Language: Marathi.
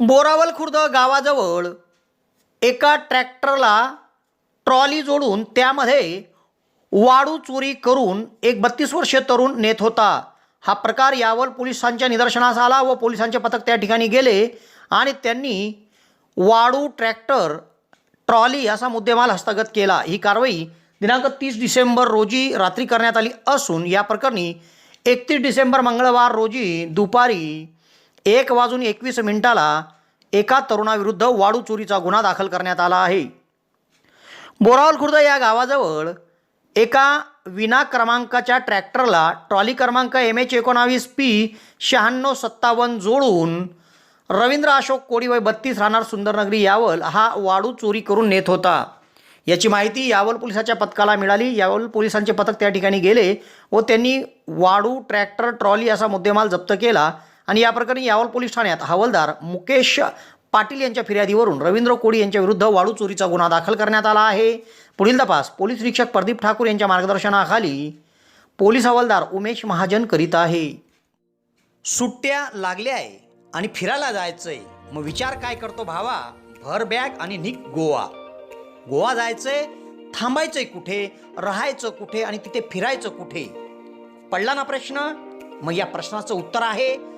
बोरावल खुर्द गावाजवळ एका ट्रॅक्टरला ट्रॉली जोडून त्यामध्ये वाळू चोरी करून एक बत्तीस वर्षीय तरुण नेत होता. हा प्रकार यावर पोलिसांच्या निदर्शनास आला व पोलिसांचे पथक त्या ठिकाणी गेले आणि त्यांनी वाळू ट्रॅक्टर ट्रॉली असा मुद्देमाल हस्तगत केला. ही कारवाई दिनांक तीस डिसेंबर रोजी रात्री करण्यात आली असून या प्रकरणी एकतीस डिसेंबर मंगळवार रोजी दुपारी एक वाजून एकवीस मिनिटाला एका तरुणाविरुद्ध वाडू चोरीचा गुन्हा दाखल करण्यात आला आहे. बोरावल खुर्द या गावाजवळ एका विना क्रमांकाच्या ट्रॅक्टरला ट्रॉली क्रमांक एम एच एकोणावीस पी शहाण्णव सत्तावन्न जोडून रवींद्र अशोक कोळी वय बत्तीस राहणार सुंदरनगरी यावल हा वाडू चोरी करून नेत होता. याची माहिती यावल पोलिसाच्या पथकाला मिळाली. यावल पोलिसांचे पथक त्या ठिकाणी गेले व त्यांनी वाडू ट्रॅक्टर ट्रॉली असा मुद्देमाल जप्त केला. आणि या प्रकरणी यावल पोलीस ठाण्यात हवालदार मुकेश पाटील यांच्या फिर्यादीवरून रवींद्र कोळी यांच्या विरुद्ध वाळू चोरीचा गुन्हा दाखल करण्यात आला आहे. पुढील तपास पोलीस निरीक्षक प्रदीप ठाकूर यांच्या मार्गदर्शनाखाली पोलीस हवालदार उमेश महाजन करीत आहे. सुट्ट्या लागल्या आहे आणि फिरायला जायचंय. मग विचार काय करतो भावा? भर बॅग आणि निक गोवा. गोवा जायचंय थांबायचंय कुठे? राहायचं कुठे? आणि तिथे फिरायचं कुठे? पडला ना प्रश्न? मग या प्रश्नाचं उत्तर आहे.